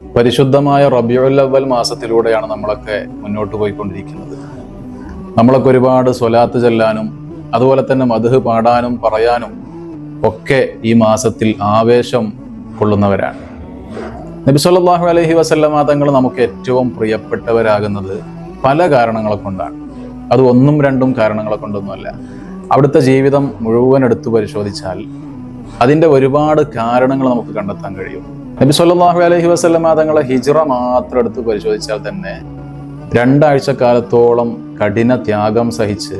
പരിശുദ്ധമായ റബിയുല്ലവൽ മാസത്തിലൂടെയാണ് നമ്മളൊക്കെ മുന്നോട്ട് പോയിക്കൊണ്ടിരിക്കുന്നത്. നമ്മളൊക്കെ ഒരുപാട് സ്വലാത്ത് ചെല്ലാനും അതുപോലെ തന്നെ മധുഹ് പാടാനും പറയാനും ഒക്കെ ഈ മാസത്തിൽ ആവേശം കൊള്ളുന്നവരാണ്. നബി സല്ലല്ലാഹു അലൈഹി വസല്ലമ തങ്ങൾ നമുക്ക് ഏറ്റവും പ്രിയപ്പെട്ടവരാകുന്നത് പല കാരണങ്ങളെ കൊണ്ടാണ്. അത് ഒന്നും രണ്ടും കാരണങ്ങളെ കൊണ്ടൊന്നുമല്ല. അവിടുത്തെ ജീവിതം മുഴുവൻ എടുത്തു പരിശോധിച്ചാൽ അതിന്റെ ഒരുപാട് കാരണങ്ങൾ നമുക്ക് കണ്ടെത്താൻ കഴിയും. നബി സല്ലാഹു അലഹി വസ്ലമ തങ്ങളെ ഹിജ്റ മാത്രം എടുത്ത് പരിശോധിച്ചാൽ തന്നെ രണ്ടാഴ്ച കാലത്തോളം കഠിന ത്യാഗം സഹിച്ച്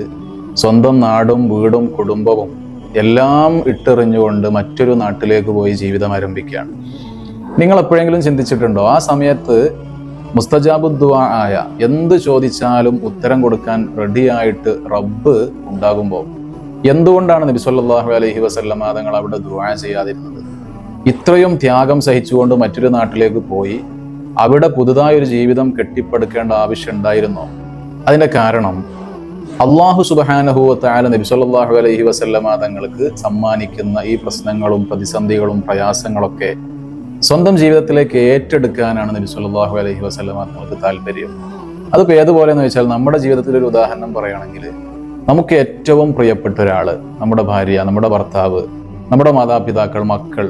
സ്വന്തം നാടും വീടും കുടുംബവും എല്ലാം ഇട്ടെറിഞ്ഞുകൊണ്ട് മറ്റൊരു നാട്ടിലേക്ക് പോയി ജീവിതം ആരംഭിക്കുകയാണ്. നിങ്ങൾ എപ്പോഴെങ്കിലും ചിന്തിച്ചിട്ടുണ്ടോ? ആ സമയത്ത് മുസ്തജാബുദ്വാ ആയ എന്ത് ചോദിച്ചാലും ഉത്തരം കൊടുക്കാൻ റെഡിയായിട്ട് റബ്ബ് ഉണ്ടാകുമ്പോൾ എന്തുകൊണ്ടാണ് നബി സല്ലല്ലാഹു അലൈഹി വസല്ലമ തങ്ങൾ അവിടെ ദുആ ചെയ്യാതിരുന്നത്? ഇത്രയും ത്യാഗം സഹിച്ചുകൊണ്ട് മറ്റൊരു നാട്ടിലേക്ക് പോയി അവിടെ പുതുതായി ഒരു ജീവിതം കെട്ടിപ്പടുക്കേണ്ട ആവശ്യം ഉണ്ടായിരുന്നു? അതിന്റെ കാരണം അള്ളാഹു നബി സല്ലല്ലാഹു അലൈഹി വസല്ലമ തങ്ങൾക്ക് സമ്മാനിക്കുന്ന ഈ പ്രശ്നങ്ങളും പ്രതിസന്ധികളും പ്രയാസങ്ങളൊക്കെ സ്വന്തം ജീവിതത്തിലേക്ക് ഏറ്റെടുക്കാനാണ് നബി സല്ലല്ലാഹു അലൈഹി വസല്ലമ തങ്ങൾക്ക് താല്പര്യം. അതിപ്പോൾ ഏതുപോലെ എന്ന് വെച്ചാൽ നമ്മുടെ ജീവിതത്തിൽ ഒരു ഉദാഹരണം പറയുകയാണെങ്കിൽ നമുക്ക് ഏറ്റവും പ്രിയപ്പെട്ട ഒരാൾ നമ്മുടെ ഭാര്യ നമ്മുടെ ഭർത്താവ് നമ്മുടെ മാതാപിതാക്കൾ മക്കൾ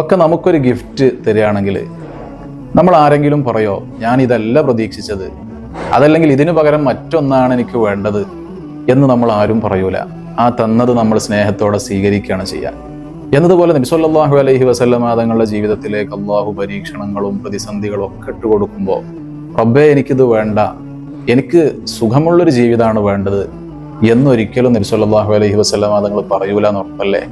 ഒക്കെ നമുക്കൊരു ഗിഫ്റ്റ് തരികയാണെങ്കിൽ നമ്മൾ ആരെങ്കിലും പറയോ ഞാൻ ഇതല്ല പ്രതീക്ഷിച്ചത്. അതല്ലെങ്കിൽ ഇതിനു പകരം മറ്റൊന്നാണ് എനിക്ക് വേണ്ടത് എന്ന് നമ്മൾ ആരും പറയൂല. ആ തന്നത് നമ്മൾ സ്നേഹത്തോടെ സ്വീകരിക്കുകയാണ് ചെയ്യുക. എന്നതുപോലെ നബിസ്വല്ലാഹു അലൈഹി വസല്ലമ തങ്ങളുടെ ജീവിതത്തിലേക്ക് അള്ളാഹു പരീക്ഷണങ്ങളും പ്രതിസന്ധികളും ഒക്കെ ഇട്ട് കൊടുക്കുമ്പോൾ റബ്ബേ എനിക്കിത് വേണ്ട. എനിക്ക് സുഖമുള്ളൊരു ജീവിതമാണ് വേണ്ടത് എന്നൊരിക്കലും നബിസ്വല്ലാഹു അലൈഹി വസല്ലമ തങ്ങൾ പറയൂല എന്നുറപ്പല്ലേ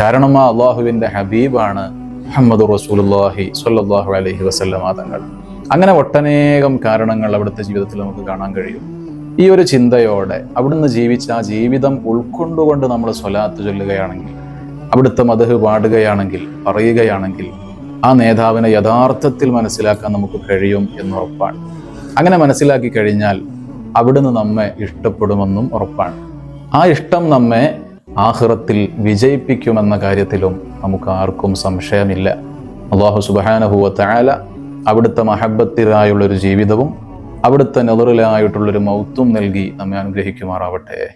കാരണം ആ അള്ളാഹുവിന്റെ ഹബീബാണ് മുഹമ്മദ് റസൂലുള്ളാഹി സ്വല്ലല്ലാഹു അലഹി വസല്ലമ തങ്ങൾ. അങ്ങനെ ഒട്ടനേകം കാരണങ്ങൾ അവിടുത്തെ ജീവിതത്തിൽ നമുക്ക് കാണാൻ കഴിയും. ഈ ഒരു ചിന്തയോടെ അവിടുന്ന് ജീവിച്ച ആ ജീവിതം ഉൾക്കൊണ്ടുകൊണ്ട് നമ്മൾ സ്വലാത്ത് ചൊല്ലുകയാണെങ്കിൽ അവിടുത്തെ മതഹ് പാടുകയാണെങ്കിൽ പറയുകയാണെങ്കിൽ ആ നേതാവിനെ യഥാർത്ഥത്തിൽ മനസ്സിലാക്കാൻ നമുക്ക് കഴിയും എന്ന് ഉറപ്പാണ്. അങ്ങനെ മനസ്സിലാക്കി കഴിഞ്ഞാൽ അവിടുന്ന് നമ്മെ ഇഷ്ടപ്പെടുമെന്നും ഉറപ്പാണ്. ആ ഇഷ്ടം നമ്മെ ആഹ്റത്തിൽ വിജയിപ്പിക്കുമെന്ന കാര്യത്തിലും നമുക്ക് ആർക്കും സംശയമില്ല. അള്ളാഹു സുബാനഹുവ അവിടുത്തെ മഹബത്തിലായുള്ളൊരു ജീവിതവും അവിടുത്തെ നെതറിലായിട്ടുള്ളൊരു മൗത്തും നൽകി നമ്മെ അനുഗ്രഹിക്കുമാറാവട്ടെ.